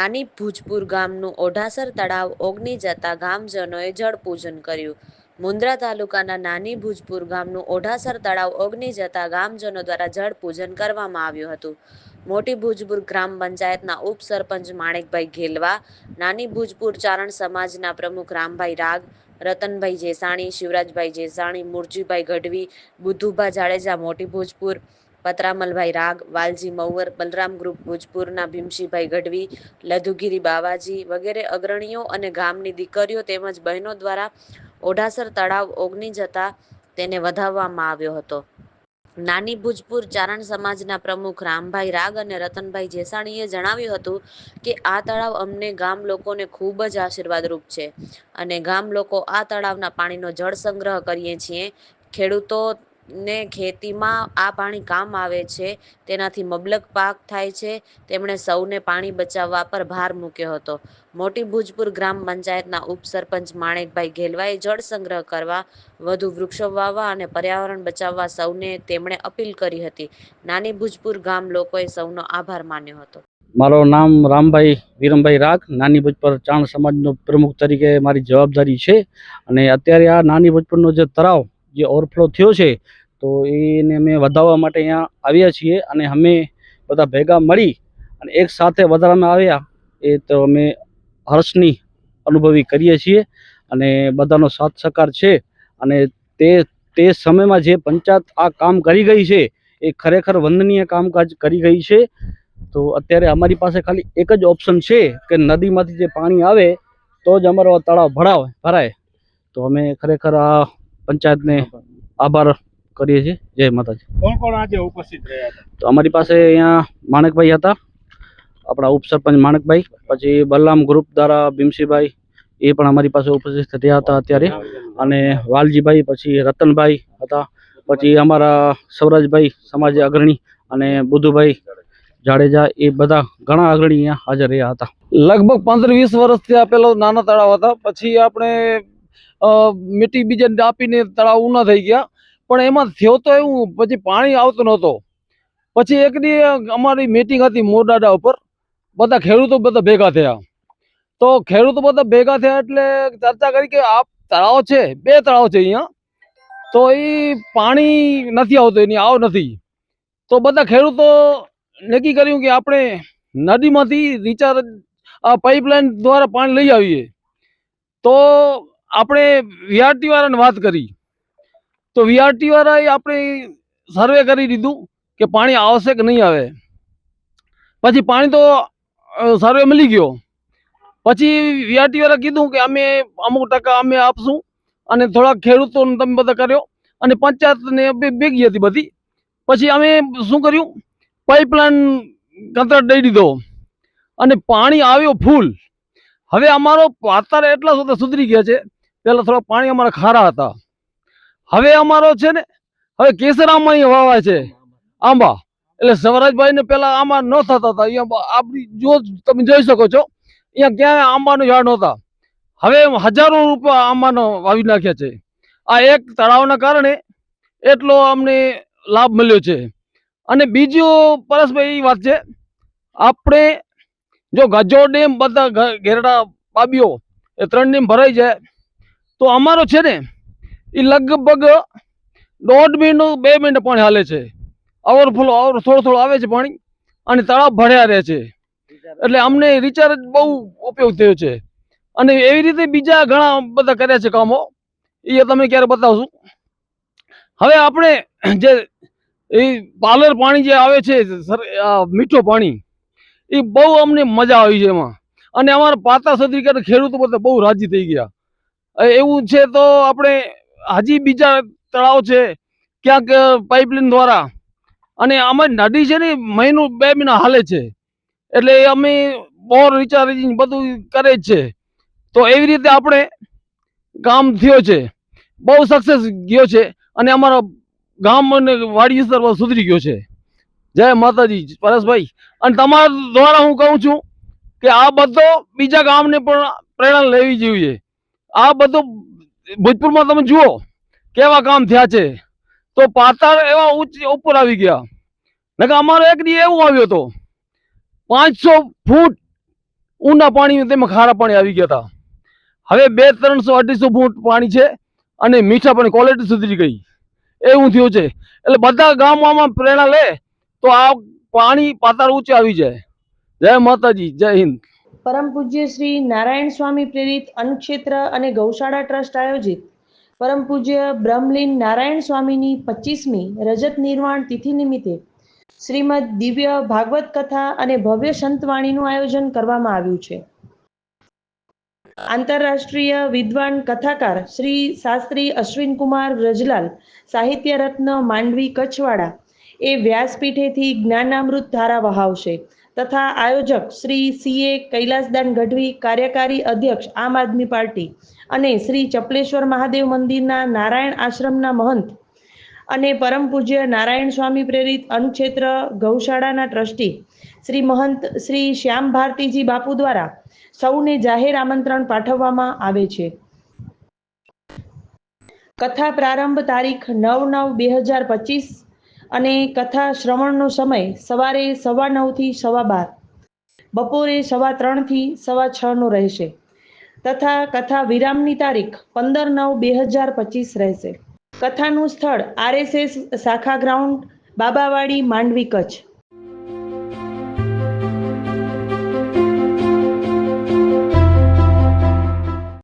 નાની ભુજપુર ગામનું ઓઢાસર તળાવ ઓગની જતા ગામજનોએ જળપૂજન કર્યું. મુન્દ્રા તાલુકાના નાની ભુજપુર ગામનું ઓઢાસર તળાવ ઓગની જતા ગામજનો દ્વારા જળપૂજન કરવામાં આવ્યું હતું. મોટી ભુજપુર ગ્રામ પંચાયતના ઉપસરપંચ માણેકભાઈ ઘેલવા, નાની ભુજપુર ચારણ સમાજના પ્રમુખ રામભાઈ રાગ, રતનભાઈ જેસાણી, શિવરાજભાઈ જેસાણી મુરજીભાઈ ગઢવી, બુદ્ધુભા જાડેજા મોટી ભોજપુર પતરામલભાઈ રાગ, વાલજી મૌવર, બલરામ ગ્રુપ, ભોજપુરના ભીમશીભાઈ ગઢવી, લધુગીરી બાવાજી વગેરે અગ્રણીઓ અને ગામની દીકરીઓ તેમજ બહેનો દ્વારા ઓઢાસર તળાવ ઓગની જતા તેને વધાવવામાં આવ્યો હતો. નાની ભુજપુર ચારણ સમાજના પ્રમુખ રામભાઈ રાગ અને રતનભાઈ જેસાણીએ જણાવ્યું હતું કે, આ તળાવ અમને ગામ લોકોને ખૂબ જ આશીર્વાદરૂપ છે અને ગામ લોકો આ તળાવના પાણીનો જળ સંગ્રહ કરીએ છીએ. ખેડૂતોને ખેતીમાં આ પાણી કામ આવે છે, તેનાથી મબલક પાક થાય છે, તેમણે સૌને પાણી બચાવવા પર ભાર મૂક્યો હતો. મોટી ભુજપુર ગ્રામ પંચાયતના ઉપસરપંચ માણેકભાઈ ઘેલવાએ જળ સંગ્રહ કરવા, વધુ વૃક્ષો વાવવા અને પર્યાવરણ બચાવવા સૌને તેમણે અપીલ કરી હતી. નાની ભુજપુર ગામ લોકોએ સૌનો આભાર માન્યો હતો. મારું નામ રામભાઈ વિરમભાઈ રાગ નાની ભુજપર ચાણ સમાજનો પ્રમુખ તરીકે મારી જવાબદારી છે અને અત્યારે આ નાની ભુજપુરનો જે તળાવ જે ઓવરફ્લો થયો છે, તો એને અમે વધારવા માટે અહીંયા આવ્યા છીએ અને અમે બધા ભેગા મળી અને એક સાથે વધારવામાં આવ્યા એ તો અમે હર્ષની અનુભવી કરીએ છીએ અને બધાનો સાથ સહકાર છે અને તે તે સમયમાં જે પંચાયત આ કામ કરી ગઈ છે, એ ખરેખર વંદનીય કામકાજ કરી ગઈ છે. તો અત્યારે અમારી પાસે ખાલી એક જ ઓપ્શન છે કે નદીમાંથી જે પાણી આવે, તો જ અમારો તળાવ ભરાવ, ભરાય. તો અમે ખરેખર આ પંચાયતને આભાર કરીએ છીએ. જય માતાજી. કોણ કોણ આજે ઉપસ્થિત રહ્યા હતા? તો અમારી પાસે અહીંયા માણકભાઈ હતા. આપણા ઉપસરપંચ માણકભાઈ પછી બલરામ ગ્રુપ દ્વારા ભીમસીભાઈ એ પણ અમારી પાસે ઉપસ્થિત રહ્યા હતા અત્યારે. અને વાલજીભાઈ પછી રતનભાઈ હતા. પછી અમારા સૌરાજભાઈ સમાજ અગ્રણી અને બુધુભાઈ જાડેજા એ બધા ઘણા અગ્રણી અહીંયા હાજર રહ્યા હતા. લગભગ પંદર વીસ વર્ષથી આ પેલો નાના તળાવ હતા. પછી આપણે મીઠી બીજાને આપીને તળાવ ઊના થઈ ગયા. પણ એમાં થયો તો એવું, પછી પાણી આવતું નહોતો. પછી એક દી અમારી મીટિંગ હતી મોડાડા ઉપર. બધા ખેડૂતો બધા ભેગા થયા. તો ખેડૂતો બધા ભેગા થયા એટલે ચર્ચા કરી કે આ તળાવ છે, બે તળાવ છે અહીંયા. તો એ પાણી નથી આવતું, એની આવ નથી. તો બધા ખેડૂતો નક્કી કર્યું કે આપણે નદીમાંથી રિચાર્જ આ પાઇપલાઇન દ્વારા પાણી લઈ આવીએ. તો આપણે વીઆરટી વાળાને વાત કરી. તો વીઆરટી વાળાએ આપણે સર્વે કરી દીધું કે પાણી આવશે કે નહીં આવે. પછી પાણી તો સર્વે મળી ગયો. પછી વીઆરટી વાળા કીધું કે અમે અમુક ટકા અમે આપશું અને થોડાક ખેડૂતોને તમે બધા કર્યો. અને પંચાયતને ભેગી હતી બધી. પછી અમે શું કર્યું? પાઇપલાઇન કંતરાટ દઈ દીધો. અને પાણી આવ્યો ફૂલ હવે અમારો વાતાર એટલા સુધી સુધરી ગયા છે પેલા થોડા પાણી અમારા ખારા હતા. હવે અમારો છે ને, હવે કેસર અહીંયા વાવાય છે. આંબા. એટલે સવરાજભાઈ ને પેલા આંબા ન થતા હતા. આપણી જો, તમે જોઈ શકો છો. અહીંયા ક્યાંય આંબાનું ઝાડ નહોતા. હવે હજારો રૂપિયા આંબાનો વાવી નાખ્યા છે. આ એક તળાવના કારણે એટલો અમને લાભ મળ્યો છે. અને બીજું એ વાત છે. આપણે જો ગજો ડેમ બધા ઘેરડા બાબીઓ, એ ત્રણ ડેમ ભરાઈ જાય. તો અમારો છે ને એ લગભગ દોઢ મિનિટ બે મિનિટ પાણી હાલે છે. ઓવરફ્લો ઓવર થોડું થોડું આવે છે પાણી અને તળાવ ભર્યા રહે છે. એટલે અમને રિચાર્જ બહુ ઉપયોગ થયો છે. અને એવી રીતે બીજા ઘણા બધા કર્યા છે કામો. એ તમે ક્યારે બતાવશું. હવે આપણે જે એ પાર્લર પાણી જે આવે છે મીઠું પાણી એ બહુ અમને મજા આવી છે એમાં. અને અમારા પાતા કરીને ખેડૂતો બધા બહુ રાજી થઈ ગયા. એવું છે તો આપણે હજી બીજા તળાવ છે, ક્યાંક પાઇપલાઇન દ્વારા. અને અમારી નદી છે ને, મહિનો બે મહિના હાલે છે. એટલે અમે બોર રિચાર્જિંગ બધું કરે છે. તો એવી રીતે આપણે કામ થયો છે. બહુ સક્સેસ ગયો છે. અને અમારા ગામ અને વાડી વિસ્તાર સુધરી ગયો છે. જય માતાજી, પરેશભાઈ. અને તમારા દ્વારા હું કહું છું કે આ બધો બીજા ગામને પણ પ્રેરણા લેવી જોઈએ. આ બધું ભોજપુરમાં તમે જુઓ કેવા કામ થયા છે. તો પાતાળ એવા ઉચ્ચ ઉપર આવી ગયા. નકર અમારો એક દી એવું આવ્યો હતો. પાંચસો ફૂટ ઊંડા પાણી તેમાં ખારા પાણી આવી ગયા હતા. હવે બે ત્રણસો અઢીસો ફૂટ પાણી છે અને મીઠા પાણી ક્વોલિટી સુધરી ગઈ. એવું થયું છે. એટલે બધા ગામોમાં પ્રેરણા લે તો આ પાણી પાતાળ ઊંચે આવી જાય. જય માતાજી, જય હિન્દ. પરમ પૂજ્ય શ્રી નારાયણ સ્વામી પ્રેરિત અન્નક્ષેત્ર અને ગૌશાળા ટ્રસ્ટ આયોજિત પરમ પૂજ્ય બ્રહ્મલીન નારાયણ સ્વામીની પચીસમી રજત નિર્વાણ તિથિ નિમિત્તે શ્રીમદ દિવ્ય ભાગવત કથા અને ભવ્ય સંતવાણીનું આયોજન કરવામાં આવ્યું છે. આંતરરાષ્ટ્રીય વિદ્વાન કથાકાર શ્રી શાસ્ત્રી અશ્વિનકુમાર વ્રજલાલ રજલાલ સાહિત્ય રત્ન માંડવી કચ્છવાડા એ વ્યાસપીઠેથી જ્ઞાનામૃત ધારા વહાવશે. તથા આયોજક શ્રી સીએ કૈલાસદાન ગઢવી, કાર્યકારી અધ્યક્ષ આમ આદમી પાર્ટી અને શ્રી ચપલેશ્વર મહાદેવ મંદિરના નારાયણ આશ્રમના મહંત અને પરમ પૂજ્ય નારાયણ સ્વામી પ્રેરિત અનુક્ષેત્ર ગૌશાળાના ટ્રસ્ટી શ્રી મહંત શ્રી શ્યામ ભારતીજી બાપુ દ્વારા સૌને જાહેર આમંત્રણ પાઠવવામાં આવે છે. કથા પ્રારંભ તારીખ નવ નવ બે હજાર પચીસ અને કથા શ્રવણનો સમય સવારે સવા નવથી સવા બાર, બપોરે સવા ત્રણથી સવા છનો રહેશે તથા કથા વિરામની તારીખ પંદર નવ બે હજાર પચીસ રહેશે. કથાનું સ્થળ આરએસએસ શાખા ગ્રાઉન્ડ બાબાવાડી માંડવી કચ્છ.